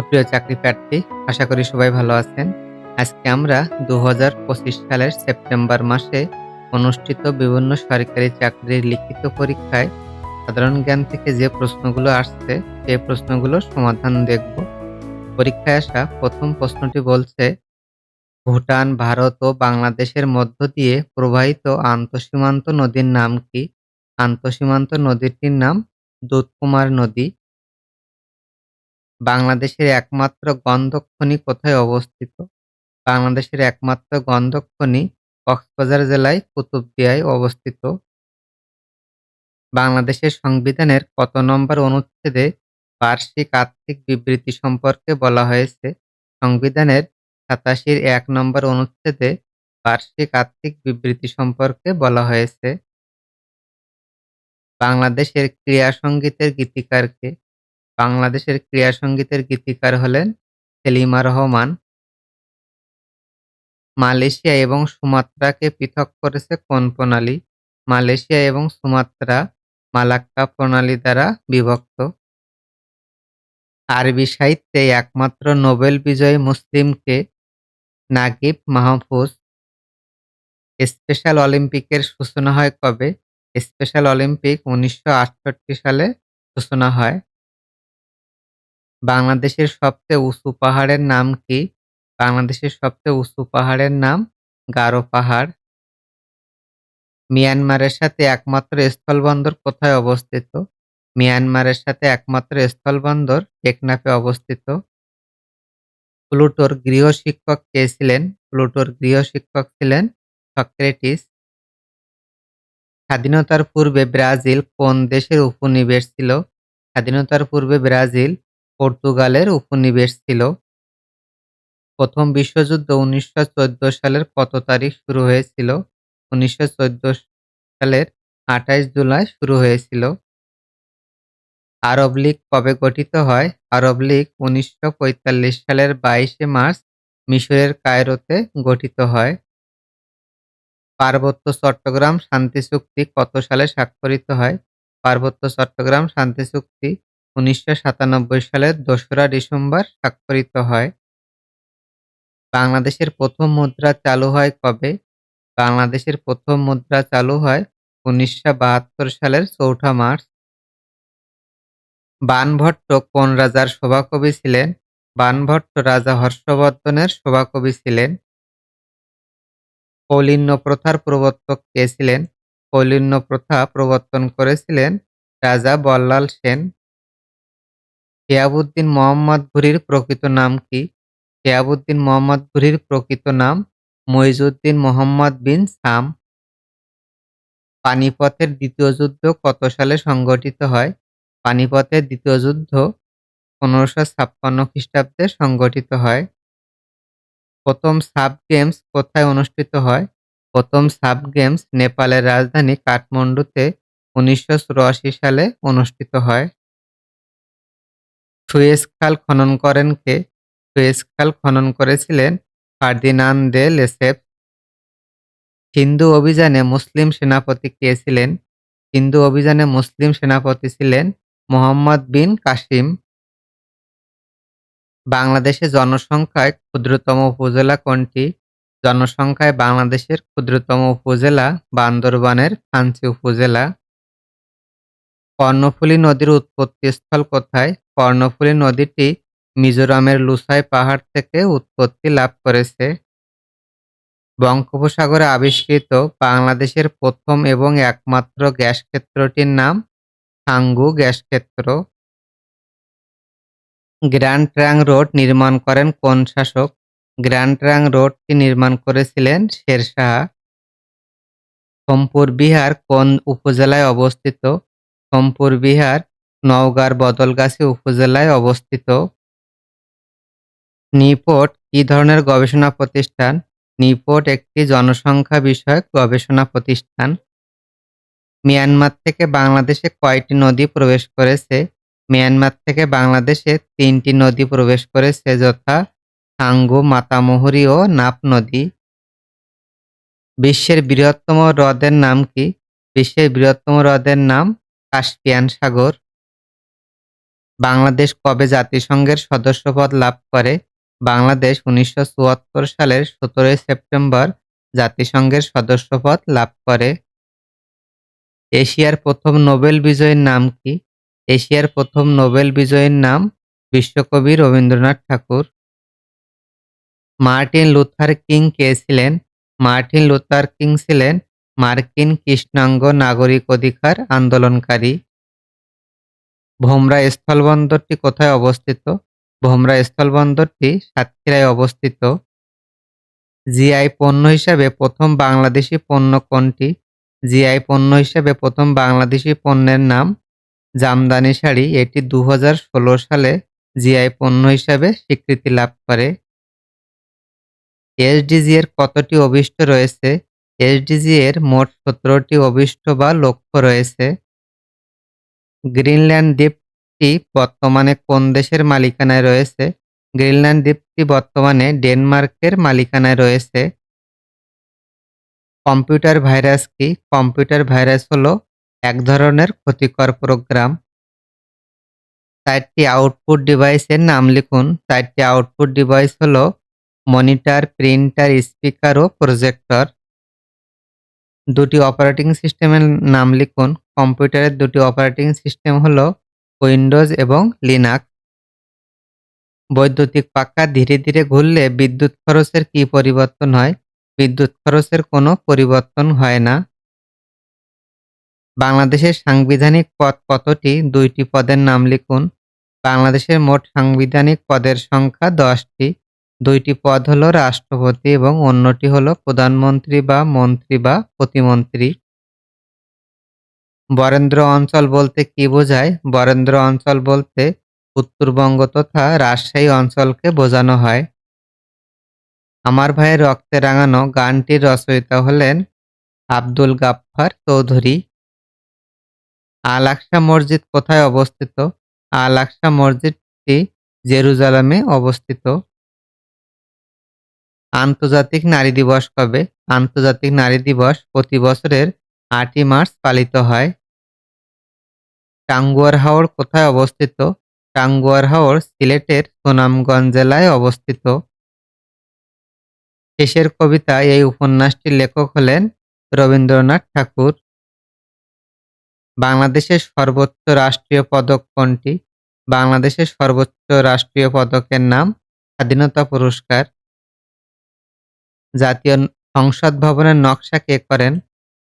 সুপ্রিয় চাকরি প্রার্থী, আশা করি সবাই ভালো আছেন। আজকে আমরা দু হাজার পঁচিশ সালের সেপ্টেম্বর মাসে অনুষ্ঠিত বিভিন্ন সরকারি চাকরির লিখিত পরীক্ষায় সাধারণ জ্ঞান থেকে যে প্রশ্নগুলো আসছে সেই প্রশ্নগুলোর সমাধান দেখব। পরীক্ষায় আসা প্রথম প্রশ্নটি বলছে, ভুটান, ভারত ও বাংলাদেশের মধ্য দিয়ে প্রবাহিত আন্তঃসীমান্ত নদীর নাম কি? আন্তঃসীমান্ত নদীটির নাম দুধকুমার নদী। বাংলাদেশের একমাত্র গন্ধক খনি কোথায় অবস্থিত? বাংলাদেশের একমাত্র গন্ধক খনি কক্সবাজার জেলায় কুতুবদিয়ায় অবস্থিত। বাংলাদেশের সংবিধানের কত নম্বর অনুচ্ছেদে বার্ষিক আর্থিক বিবৃতি সম্পর্কে বলা হয়েছে? সংবিধানের সাতাশির এক নম্বর অনুচ্ছেদে বার্ষিক আর্থিক বিবৃতি সম্পর্কে বলা হয়েছে। বাংলাদেশের ক্রীড়া সঙ্গীতের গীতিকার কে? বাংলাদেশের ক্রীড়া সঙ্গীতের গীতিকার হলেন সেলিমা রহমান। মালয়েশিয়া এবং সুমাত্রাকে পৃথক করেছে কোন প্রণালী? মালয়েশিয়া এবং সুমাত্রা মালাক্কা প্রণালী দ্বারা বিভক্ত। আরবি সাহিত্যে একমাত্র নোবেল বিজয়ী মুসলিমকে নাগিব মাহফুজ। স্পেশাল অলিম্পিকের সূচনা হয় কবে? স্পেশাল অলিম্পিক উনিশশো আটষট্টি সালে সূচনা হয়। বাংলাদেশের সবচেয়ে উঁচু পাহাড়ের নাম কি? বাংলাদেশের সবচেয়ে উঁচু পাহাড়ের নাম গারো পাহাড়। মিয়ানমারের সাথে একমাত্র স্থলবন্দর কোথায় অবস্থিত? মিয়ানমারের সাথে একমাত্র স্থলবন্দর টেকনাফে অবস্থিত। প্লুটোর গৃহশিক্ষক কে ছিলেন? প্লুটোর গৃহশিক্ষক ছিলেন সক্রেটিস। স্বাধীনতার পূর্বে ব্রাজিল কোন দেশের উপনিবেশ ছিল? স্বাধীনতার পূর্বে ব্রাজিল পর্তুগালের উপনিবেশ ছিল। প্রথম বিশ্বযুদ্ধ উনিশশো চোদ্দ সালের কত তারিখ শুরু হয়েছিল? উনিশশো চোদ্দ সালের আঠাশ জুলাই শুরু হয়েছিল। আরব লীগ কবে গঠিত হয়? আরব লীগ উনিশশো পঁয়তাল্লিশ সালের বাইশে মার্চ মিশরের কায়রোতে গঠিত হয়। পার্বত্য চট্টগ্রাম শান্তি চুক্তি কত সালে স্বাক্ষরিত হয়? পার্বত্য চট্টগ্রাম শান্তি চুক্তি উনিশশো সাতানব্বই সালের দোসরা ডিসেম্বর স্বাক্ষরিত হয়। বাংলাদেশের প্রথম মুদ্রা চালু হয় কবে? বাংলাদেশের প্রথম মুদ্রা চালু হয় উনিশশো বাহাত্তর সালের চৌঠা মার্চ। বাণভট্ট কোন রাজার সভাকবি ছিলেন? বানভট্ট রাজা হর্ষবর্ধনের সভাকবি ছিলেন। কৌলিন্য প্রথার প্রবর্তক কে ছিলেন? কৌলিন্য প্রথা প্রবর্তন করেছিলেন রাজা বল্লাল সেন। শিহাবুদ্দিন মোহাম্মদ ঘুরির প্রকৃত নাম কি? শিহাবুদ্দিন মোহাম্মদ ঘুরির প্রকৃত নাম মইজউদ্দিন মোহাম্মদ বিন সাম। পানিপথের দ্বিতীয় যুদ্ধ কত সালে সংঘটিত হয়? পানিপথের দ্বিতীয় যুদ্ধ পনেরোশো ছাপ্পান্ন খ্রিস্টাব্দে সংঘটিত হয়। প্রথম সাব গেমস কোথায় অনুষ্ঠিত হয়? প্রথম সাব গেমস নেপালের রাজধানী কাঠমান্ডুতে উনিশশো সালে অনুষ্ঠিত হয়। সুয়েজ খাল খনন করেন কে? সুয়েজ খাল খনন করেছিলেন ফার্দিনান্দ দে লেসেপ্স। হিন্দু অভিযানে মুসলিম সেনাপতি কে ছিলেন? সিন্ধু অভিযানে মুসলিম সেনাপতি ছিলেন মোহাম্মদ বিন কাসিম। বাংলাদেশে জনসংখ্যায় ক্ষুদ্রতম উপজেলা কোনটি? জনসংখ্যায় বাংলাদেশের ক্ষুদ্রতম উপজেলা বান্দরবানের থানচি উপজেলা। কর্ণফুলী নদীর উৎপত্তিস্থল কোথায়? কর্ণফুলী নদীটি মিজোরামের লুসাই পাহাড় থেকে উৎপত্তি লাভ করেছে। বঙ্গোপসাগরে আবিষ্কৃত বাংলাদেশের প্রথম এবং একমাত্র গ্যাস ক্ষেত্রটির নাম সাঙ্গু গ্যাসক্ষেত্র। গ্র্যান্ড ট্রাঙ্ক রোড নির্মাণ করেন কোন শাসক? গ্র্যান্ড ট্রাঙ্ক রোডটি নির্মাণ করেছিলেন শেরশাহ। সোমপুর বিহার কোন উপজেলায় অবস্থিত? সোমপুর বিহার নওগাঁর বদলগাছি উপজেলায় অবস্থিত। নিপোর্ট কি ধরনের গবেষণা প্রতিষ্ঠান? নিপোর্ট একটি জনসংখ্যা বিষয়ক গবেষণা প্রতিষ্ঠান। মিয়ানমার থেকে বাংলাদেশে কয়টি নদী প্রবেশ করেছে? মিয়ানমার থেকে বাংলাদেশে তিনটি নদী প্রবেশ করেছে যথা সাঙ্গু, মাতামুহুরী ও নাপ নদী। বিশ্বের বৃহত্তম হ্রদের নাম কি? বিশ্বের বৃহত্তম হ্রদের নাম কাস্পিয়ান সাগর। বাংলাদেশ কবে জাতিসংঘের সদস্যপদ লাভ করে? বাংলাদেশ উনিশশো চুয়াত্তর সালের সতেরোই সেপ্টেম্বর জাতিসংঘের সদস্যপদ লাভ করে। এশিয়ার প্রথম নোবেল বিজয়ীর নাম কি? এশিয়ার প্রথম নোবেল বিজয়ীর নাম বিশ্বকবি Rabindranath Thakur. Martin Luther King কে ছিলেন? মার্টিন লুথার কিং ছিলেন মার্কিন কৃষ্ণাঙ্গ নাগরিক অধিকার আন্দোলনকারী। ভোমরা স্থলবন্দরটি কোথায় অবস্থিত? ভোমরা স্থলবন্দরটি সাতক্ষীরায় অবস্থিত। জিআই পণ্য হিসাবে প্রথম বাংলাদেশি পণ্য কোনটি? জিআই পণ্য হিসাবে প্রথম বাংলাদেশি পণ্যের নাম জামদানি শাড়ি। এটি দু হাজার ষোলো সালে জিআই পণ্য হিসাবে স্বীকৃতি লাভ করে। এসডিজি এর কতটি অভিষ্ট রয়েছে? এসডিজি এর মোট সতেরোটি অভিষ্ট বা লক্ষ্য রয়েছে। গ্রিনল্যান্ড দ্বীপটি বর্তমানে কোন দেশের মালিকানায় রয়েছে? গ্রিনল্যান্ড দ্বীপটি বর্তমানে ডেনমার্কের মালিকানায় রয়েছে। কম্পিউটার ভাইরাস কি? কম্পিউটার ভাইরাস হলো এক ধরনের ক্ষতিকর প্রোগ্রাম। চারটি আউটপুট ডিভাইসের নাম লিখুন। চারটি আউটপুট ডিভাইস হলো মনিটর, প্রিন্টার, স্পিকার ও প্রজেক্টর। দুটি অপারেটিং সিস্টেমের নাম লিখুন। কম্পিউটারের দুটি অপারেটিং সিস্টেম হল উইন্ডোজ এবং লিনাক্স বৈদ্যুতিক পাক্কা ধীরে ধীরে ঘুরলে বিদ্যুৎ খরচের কি পরিবর্তন হয়? বিদ্যুৎ খরচের কোনো পরিবর্তন হয় না। বাংলাদেশের সাংবিধানিক পদ কতটি? দুইটি পদের নাম লিখুন। বাংলাদেশের মোট সাংবিধানিক পদের সংখ্যা দশটি। দুইটি পদ হলো রাষ্ট্রপতি এবং অন্যটি হলো প্রধানমন্ত্রী বা মন্ত্রী বা প্রতিমন্ত্রী। বরেন্দ্র অঞ্চল বলতে কি বোঝায়? বরেন্দ্র অঞ্চল বলতে উত্তরবঙ্গ তথা রাজশাহী অঞ্চলকে বোঝানো হয়। আমার ভাইয়ের রক্তে রাঙানো গানটির রচয়িতা হলেন আব্দুল গাফফার চৌধুরী। আল আকসা মসজিদ কোথায় অবস্থিত? আল আকসা মসজিদটি জেরুজালামে অবস্থিত। আন্তর্জাতিক নারী দিবস কবে? আন্তর্জাতিক নারী দিবস প্রতি বছরের আটই মার্চ পালিত হয়। টাঙ্গুয়ার হাওর কোথায় অবস্থিত? টাঙ্গুয়ার হাওর সিলেটের সুনামগঞ্জ জেলায় অবস্থিত। শেষের কবিতা এই উপন্যাসটির লেখক হলেন রবীন্দ্রনাথ ঠাকুর। বাংলাদেশের সর্বোচ্চ রাষ্ট্রীয় পদক কোনটি? বাংলাদেশের সর্বোচ্চ রাষ্ট্রীয় পদকের নাম স্বাধীনতা পুরস্কার। জাতীয় সংসদ ভবনের নকশা কে করেন?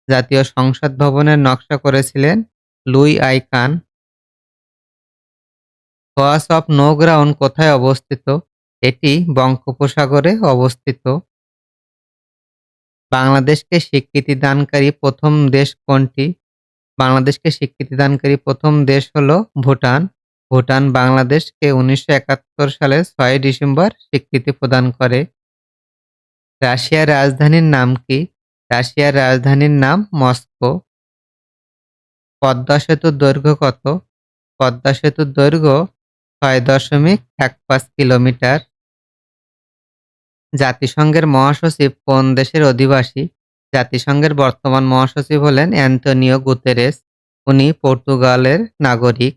জাতীয় সংসদ ভবনের নকশা করেছিলেন লুই আই কান। কোয়াস অফ নো গ্রাউন্ড কোথায় অবস্থিত? এটি বঙ্গোপসাগরে অবস্থিত। বাংলাদেশকে স্বীকৃতি দানকারী প্রথম দেশ কোনটি? বাংলাদেশকে স্বীকৃতি দানকারী প্রথম দেশ হলো ভুটান। ভুটান বাংলাদেশকে উনিশশো সালের ছয় ডিসেম্বর স্বীকৃতি প্রদান করে। রাশিয়ার রাজধানীর নাম কি? রাশিয়ার রাজধানীর নাম মস্কো। পদ্মা সেতুর দৈর্ঘ্য কত? পদ্মা সেতুর দৈর্ঘ্য ছয় দশমিক এক পাঁচ কিলোমিটার। জাতিসংঘের মহাসচিব কোন দেশের অধিবাসী? জাতিসংঘের বর্তমান মহাসচিব হলেন অ্যান্তনিও গুতেরেস। উনি পর্তুগালের নাগরিক।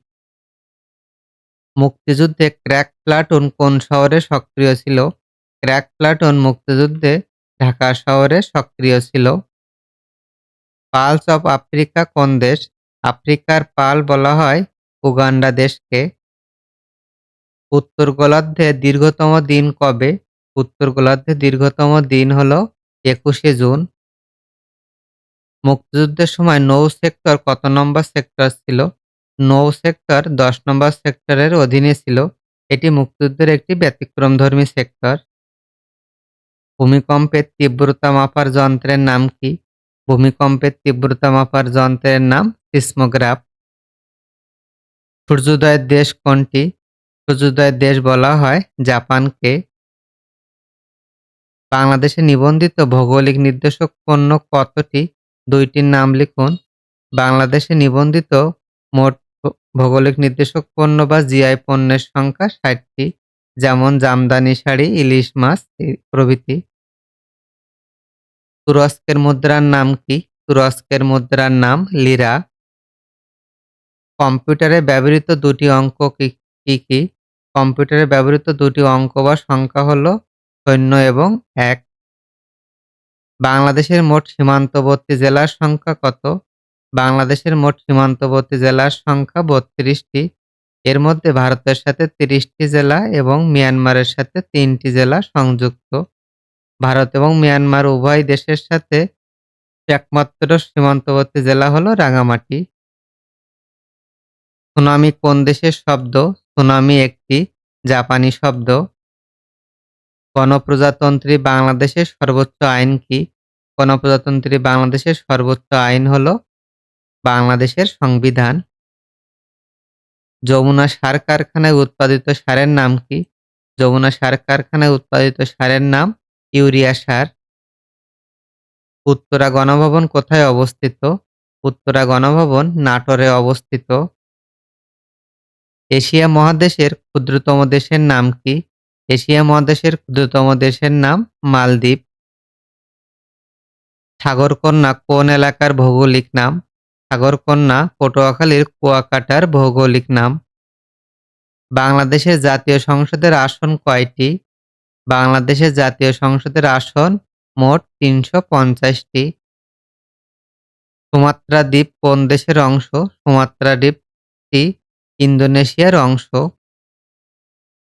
মুক্তিযুদ্ধে ক্র্যাক প্লাটুন কোন শহরে সক্রিয় ছিল? ক্র্যাক প্লাটুন মুক্তিযুদ্ধে ঢাকা শহরে সক্রিয় ছিল। পালস অফ আফ্রিকা কোন দেশ? আফ্রিকার পাল বলা হয় উগান্ডা দেশকে। উত্তর গোলার্ধে দীর্ঘতম দিন কবে? উত্তর গোলার্ধে দীর্ঘতম দিন হল একুশে জুন। মুক্তিযুদ্ধের সময় নৌ সেক্টর কত নম্বর সেক্টর ছিল? নৌ সেক্টর দশ নম্বর সেক্টরের অধীনে ছিল। এটি মুক্তিযুদ্ধের একটি ব্যতিক্রমধর্মী সেক্টর। ভূমিকম্পের তীব্রতা মাপার যন্ত্রের নাম কি? ভূমিকম্পের তীব্রতা মাপার যন্ত্রের নাম সিসমোগ্রাফ। সূর্যোদয়ের দেশ কোনটি? সূর্যোদয়ের দেশ বলা হয় জাপানকে। বাংলাদেশে নিবন্ধিত ভৌগোলিক নির্দেশক পণ্য কতটি? দুইটির নাম লিখুন। বাংলাদেশে নিবন্ধিত মোট ভৌগোলিক নির্দেশক পণ্য বা জিআই পণ্যের সংখ্যা ষাটটি, যেমন জামদানি শাড়ি, ইলিশ মাছ, প্রভৃতি। তুরস্কের মুদ্রার নাম কি? তুরস্কের মুদ্রার নাম লিরা। কম্পিউটারে ব্যবহৃত দুটি অঙ্ক কি কি কম্পিউটারে ব্যবহৃত দুটি অঙ্ক বা সংখ্যা হল শূন্য এবং এক। বাংলাদেশের মোট সীমান্তবর্তী জেলার সংখ্যা কত? বাংলাদেশের মোট সীমান্তবর্তী জেলার সংখ্যা বত্রিশটি। এর মধ্যে ভারতের সাথে তিরিশটি জেলা এবং মিয়ানমারের সাথে তিনটি জেলা সংযুক্ত। ভারত এবং মিয়ানমার উভয় দেশের সাথে একমাত্র সীমান্তবর্তী জেলা হল রাঙামাটি। সুনামি কোন দেশের শব্দ? সুনামি একটি জাপানি শব্দ। গণপ্রজাতন্ত্রী বাংলাদেশের সর্বোচ্চ আইন কি? গণপ্রজাতন্ত্রী বাংলাদেশের সর্বোচ্চ আইন হল বাংলাদেশের সংবিধান। যমুনা সার কারখানায় উৎপাদিত সারের নাম কি? যমুনা সার কারখানায় উৎপাদিত সারের নাম ইউরিয়া সার। উত্তরা গণভবন কোথায় অবস্থিত? উত্তরা গণভবন নাটোরে অবস্থিত। এশিয়া মহাদেশের ক্ষুদ্রতম দেশের নাম কি? এশিয়া মহাদেশের ক্ষুদ্রতম দেশের নাম মালদ্বীপ। সাগরকন্যা কোন এলাকার ভৌগোলিক নাম? সাগরকন্যা পটুয়াখালীর কুয়াকাটার ভৌগোলিক নাম। বাংলাদেশের জাতীয় সংসদের আসন কয়টি? বাংলাদেশের জাতীয় সংসদের আসন মোট তিনশো পঞ্চাশটি। সুমাত্রা দ্বীপ কোন দেশের অংশ? সুমাত্রা দ্বীপটি ইন্দোনেশিয়ার অংশ।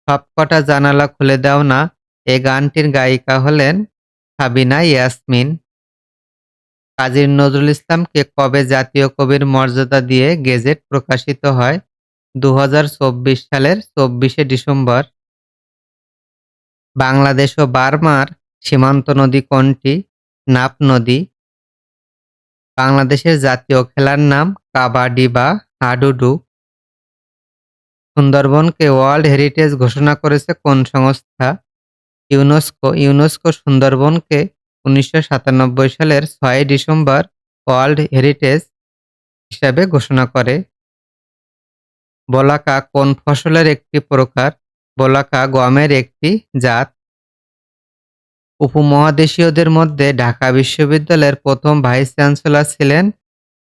সবকটা জানালা খুলে দাও না, এ গানটির গায়িকা হলেন সাবিনা ইয়াসমিন। কাজী নজরুল ইসলামকে কবে জাতীয় কবির মর্যাদা দিয়ে গেজেট প্রকাশিত হয়? দু হাজার চব্বিশ সালের চব্বিশে ডিসেম্বর। বাংলাদেশ ও বার্মার সীমান্ত নদী কোনটি? নাপ নদী। বাংলাদেশের জাতীয় খেলার নাম কাবাডি বা হাডুডু। সুন্দরবনকে ওয়ার্ল্ড হেরিটেজ ঘোষণা করেছে কোন সংস্থা? ইউনেস্কো। ইউনেস্কো সুন্দরবনকে উনিশশো সাতানব্বই সালের ছয় ডিসেম্বর ওয়ার্ল্ড হেরিটেজ হিসাবে ঘোষণা করে। বলাকা কোন ফসলের একটি প্রকার বলাকা গমের একটি জাত। উপমহাদেশীয়দের মধ্যে ঢাকা বিশ্ববিদ্যালয়ের প্রথম ভাইস চ্যান্সেলর ছিলেন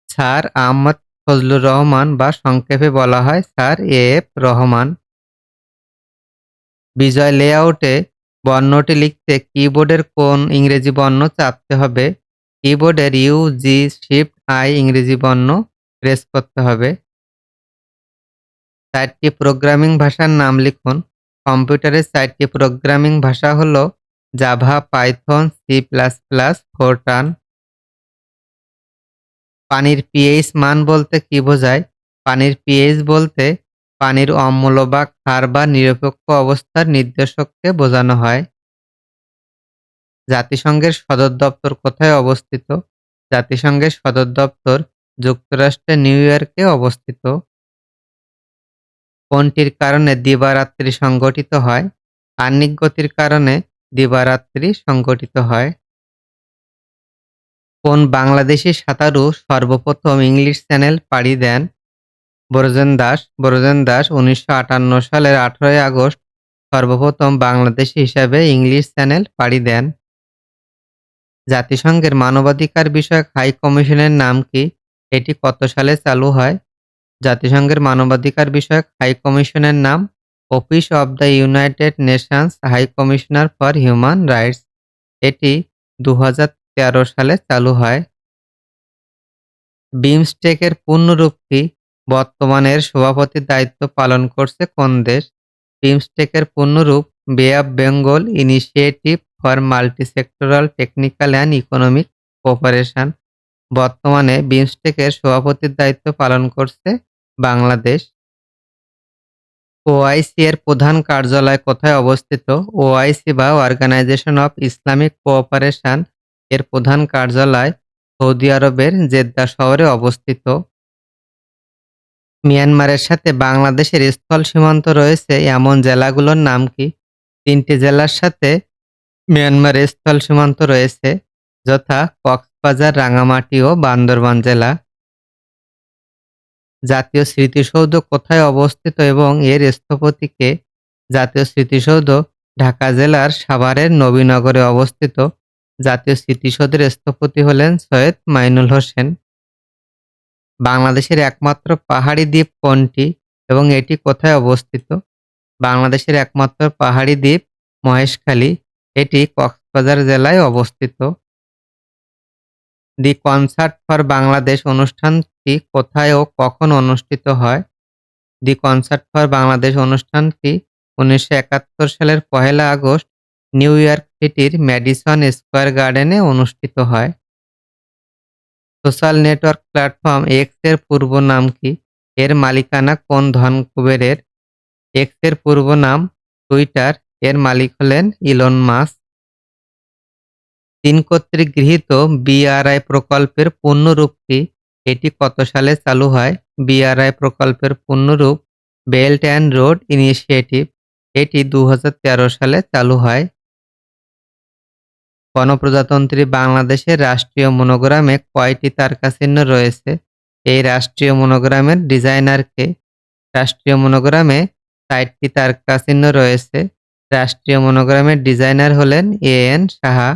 স্যার আহমদ ফজলুর রহমান বা সংক্ষেপে বলা হয় sir A F Rahman. Bijoy লেআউটে বর্ণটি লিখতে কিবোর্ডের কোন ইংরেজি বর্ণ চাপতে হবে? কিবোর্ডের ইউ, জি, শিফট, আই ইংরেজি বর্ণ প্রেস করতে হবে। চারটি প্রোগ্রামিং ভাষার নাম লিখুন। কম্পিউটারের চারটি প্রোগ্রামিং ভাষা হলো Java, Python, C plus plus Fortran পানির পিএইচ মান বলতে কি বোঝায়? পানির পিএইচ বলতে পানির অম্ল বা ক্ষার বা নিরপেক্ষ অবস্থার নির্দেশককে বোঝানো হয়। জাতিসংঘের সদর দপ্তর কোথায় অবস্থিত? জাতিসংঘের সদর দপ্তর যুক্তরাষ্ট্রের নিউ ইয়র্কে অবস্থিত। কোনটির কারণে দিবারাত্রি সংগঠিত হয়? আহ্নিক গতির কারণে দিবারাত্রি সংগঠিত হয়। কোন বাংলাদেশি সাঁতারু সর্বপ্রথম ইংলিশ চ্যানেল পাড়ি দেন? ব্রজেন দাস। ব্রজেন দাস উনিশশো আটান্ন সালের আঠারোই আগস্ট সর্বপ্রথম বাংলাদেশি হিসাবে ইংলিশ চ্যানেল পাড়ি দেন। জাতিসংঘের মানবাধিকার বিষয়ক হাই কমিশনের নাম কি? এটি কত সালে চালু হয়? জাতিসংঘের মানবাধিকার বিষয়ক হাই কমিশনের নাম, office of the United Nations High Commissioner for Human Rights. এটি দু হাজার তেরো সালে চালু হয়। বিমস্টেকের পূর্ণরূপ কি বর্তমানের সভাপতির দায়িত্ব পালন করছে কোন দেশ? বিমস্টেকের পূর্ণরূপ, Bay of Bengal Initiative for Multisectoral Technical and Economic Cooperation বর্তমানে বিমস্টেকের সভাপতির দায়িত্ব পালন করছে বাংলাদেশ। ওআইসি এর প্রধান কার্যালয় কোথায় অবস্থিত? ওআইসি বা অর্গানাইজেশন অফ ইসলামিক কোঅপারেশন এর প্রধান কার্যালয় সৌদি আরবের জেদ্দা শহরে অবস্থিত। মিয়ানমারের সাথে বাংলাদেশের স্থল সীমান্ত রয়েছে এমন জেলাগুলোর নাম কি? তিনটি জেলার সাথে মিয়ানমারের স্থল সীমান্ত রয়েছে, যথা কক্সবাজার, রাঙামাটি ও বান্দরবান জেলা। জাতীয় স্মৃতিসৌধ কোথায় অবস্থিত এবং এর স্থপতিকে জাতীয় স্মৃতিসৌধ ঢাকা জেলার সাভারের নবীনগরে অবস্থিত জাতীয় স্মৃতিসৌধের স্থপতি হলেন সৈয়দ মাইনুল হোসেন। বাংলাদেশের একমাত্র পাহাড়ি দ্বীপ কোনটি এবং এটি কোথায় অবস্থিত? বাংলাদেশের একমাত্র পাহাড়ি দ্বীপ মহেশখালী, এটি কক্সবাজার জেলায় অবস্থিত। দি কনসার্ট ফর বাংলাদেশ অনুষ্ঠানটি কোথায় ও কখন অনুষ্ঠিত হয়? দি কনসার্ট ফর বাংলাদেশ অনুষ্ঠানটি উনিশশো একাত্তর সালের পহেলা আগস্ট নিউ ইয়র্ক সিটির ম্যাডিসন স্কোয়ার গার্ডেনে অনুষ্ঠিত হয়? সোশ্যাল নেটওয়ার্ক প্ল্যাটফর্ম এক্সের পূর্ব নাম কি? এর মালিকানা কোন ধন কুবেরের এক্সের পূর্ব নাম টুইটার। এর মালিক হলেন ইলন মাস তিন কর্তৃক গৃহীত বিআরআই প্রকল্পের পূর্ণরূপটি এটি কত সালে চালু হয়? বিআরআই প্রকল্পের পূর্ণরূপ বেল্ট অ্যান্ড রোড ইনিশিয়েটিভ, এটি দু হাজার তেরো সালে চালু হয়। গণপ্রজাতন্ত্রী বাংলাদেশের রাষ্ট্রীয় মনোগ্রামে কয়টি তারকাচিহ্ন রয়েছে? এই রাষ্ট্রীয় মনোগ্রামের ডিজাইনারকে রাষ্ট্রীয় মনোগ্রামে ষাটটি তারকাচিহ্ন রয়েছে। রাষ্ট্রীয় মনোগ্রামের ডিজাইনার হলেন এ এন সাহা।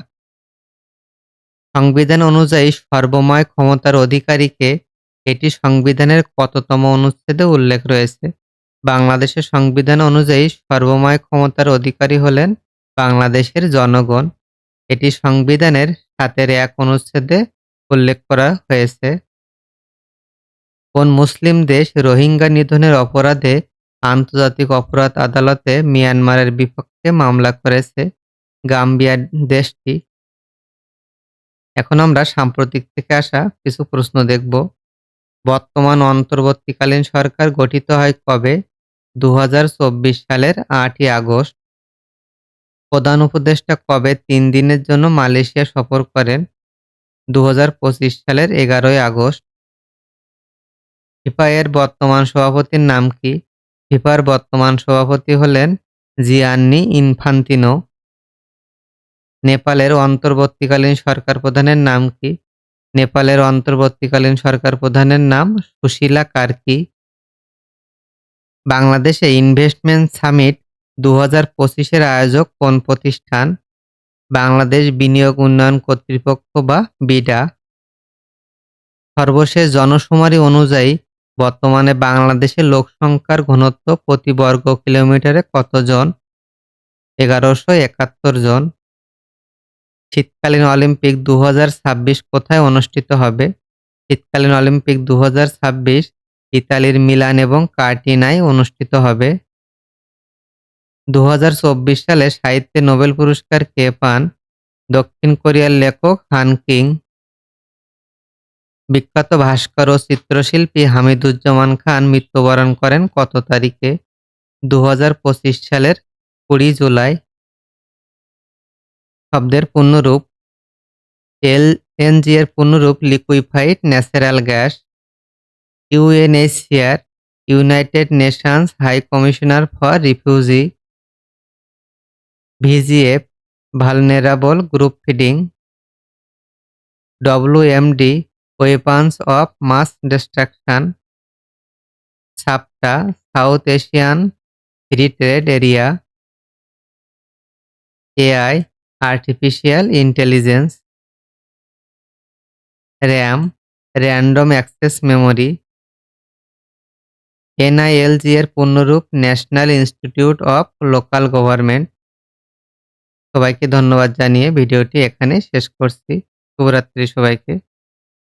সংবিধান অনুযায়ী সর্বময় ক্ষমতার অধিকারীকে এটি সংবিধানের কততম অনুচ্ছেদে উল্লেখ রয়েছে। বাংলাদেশের সংবিধান অনুযায়ী সর্বময় ক্ষমতার অধিকারী হলেন বাংলাদেশের জনগণ। এটি সংবিধানের সাতের এক অনুচ্ছেদে উল্লেখ করা হয়েছে। কোন মুসলিম দেশ রোহিঙ্গা নিধনের অপরাধে আন্তর্জাতিক অপরাধ আদালতে মিয়ানমারের বিপক্ষে মামলা করেছে? গাম্বিয়ার দেশটি এখন আমরা সাম্প্রতিক থেকে আসা কিছু প্রশ্ন দেখব। বর্তমান অন্তর্বর্তীকালীন সরকার গঠিত হয় কবে? দু হাজার চব্বিশ সালের আটই আগস্ট। প্রধান উপদেষ্টা কবে তিন দিনের জন্য মালয়েশিয়া সফর করেন? দু হাজার পঁচিশ সালের এগারোই আগস্ট। ফিফা এর বর্তমান সভাপতির নাম কি? ফিফার বর্তমান সভাপতি হলেন জিয়ান্নি ইনফান্তিনো। নেপালের অন্তর্বর্তীকালীন সরকার প্রধানের নাম কি? নেপালের অন্তর্বর্তীকালীন সরকার প্রধানের নাম সুশীলা কার্কি। বাংলাদেশে ইনভেস্টমেন্ট সামিট দু হাজার পঁচিশের আয়োজক কোন প্রতিষ্ঠান? বাংলাদেশ বিনিয়োগ উন্নয়ন কর্তৃপক্ষ বা বিডা। সর্বশেষ জনশুমারি অনুযায়ী বর্তমানে বাংলাদেশের লোক সংখ্যার ঘনত্ব প্রতি বর্গ কিলোমিটারে কতজন? এগারোশো একাত্তর জন। শীতকালীন অলিম্পিক দু হাজার ছাব্বিশ কোথায় অনুষ্ঠিত হবে? শীতকালীন অলিম্পিক দু হাজার ছাব্বিশ ইতালির মিলান এবং কার্টিনায় অনুষ্ঠিত হবে। দু হাজার চব্বিশ সালে সাহিত্যে নোবেল পুরস্কার কে পান? দক্ষিণ কোরিয়ার লেখক হান কিং। বিখ্যাত ভাস্কর ও চিত্রশিল্পী হামিদুজ্জামান খান মৃত্যুবরণ করেন কত তারিখে? দু হাজার পঁচিশ সালের কুড়ি জুলাই। শব্দের পূর্ণরূপ এল এনজি এর পূর্ণরূপ liquefied natural gas, UNHCR, United Nations High Commissioner for Refugee, VGF, vulnerable group feeding, WMD, weapons of mass destruction, SAPTA, South Asian Free Trade Area, AI artificial intelligence RAM random access memory NILG এর পূর্ণরূপ National Institute of Local Government সবাইকে ধন্যবাদ জানিয়ে ভিডিওটি এখানে শেষ করছি। শুভরাত্রি সবাইকে।